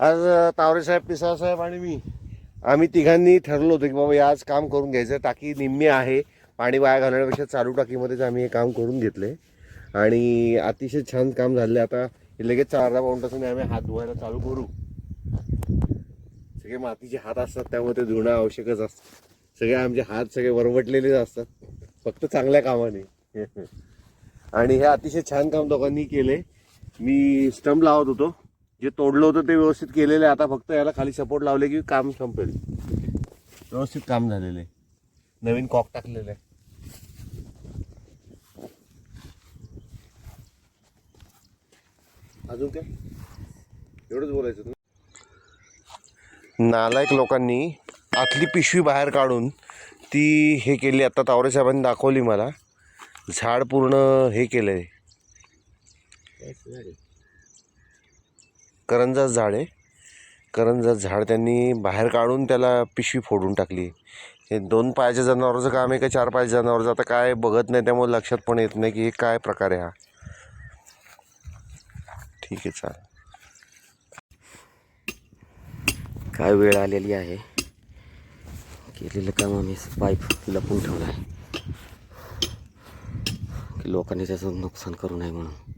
आज तावरे साहेब पिसा साहेब आणि मी आम्ही तिघांनी ठरलो होतो की बाबा आज काम करून घ्यायचं टाकी निम्मी आहे. पाणी वाया घालण्यापेक्षा चालू टाकीमध्येच आम्ही हे काम करून घेतले. आणि अतिशय छान काम झाले आता लगेच चार अर्धा पाऊन तासाने आम्ही हात धुवायला चालू करू. सगळे मातीचे हात असतात त्यामुळे ते धुणं आवश्यकच असतं. सगळे आमचे हात सगळे वरवटलेलेच असतात. फक्त चांगल्या कामाने. आणि हे अतिशय छान काम दोघांनी केले. मी स्टंप लावत होतो. जे तोडलं होतं ते व्यवस्थित केलेलं आहे. आता फक्त याला खाली सपोर्ट लावले की काम संपेल. व्यवस्थित काम झालेलं आहे. नवीन कॉक टाकलेलं आहे. अजून काय? एवढंच बोलायचं तुम्ही. नालायक लोकांनी आतली पिशवी बाहेर काढून ती हे केली. आता तावरे साहेबांनी दाखवली मला. झाड पूर्ण हे केलं आहे करंजाच झाड आहे. करंजाच झाड त्यांनी बाहेर काढून त्याला पिशवी फोडून टाकली. हे दोन पायाच्या जनावराचं काम आहे का चार पायाच्या जनावराचं? आता काय बघत नाही त्यामुळे लक्षात पण येत नाही की हे काय प्रकार आहे हा. ठीक आहे चालेल. काय वेळ आलेली आहे? केलेलं काम आम्ही पाईप लपून ठेवलं आहे. की लोकांनी त्याचं नुकसान करू नये म्हणून.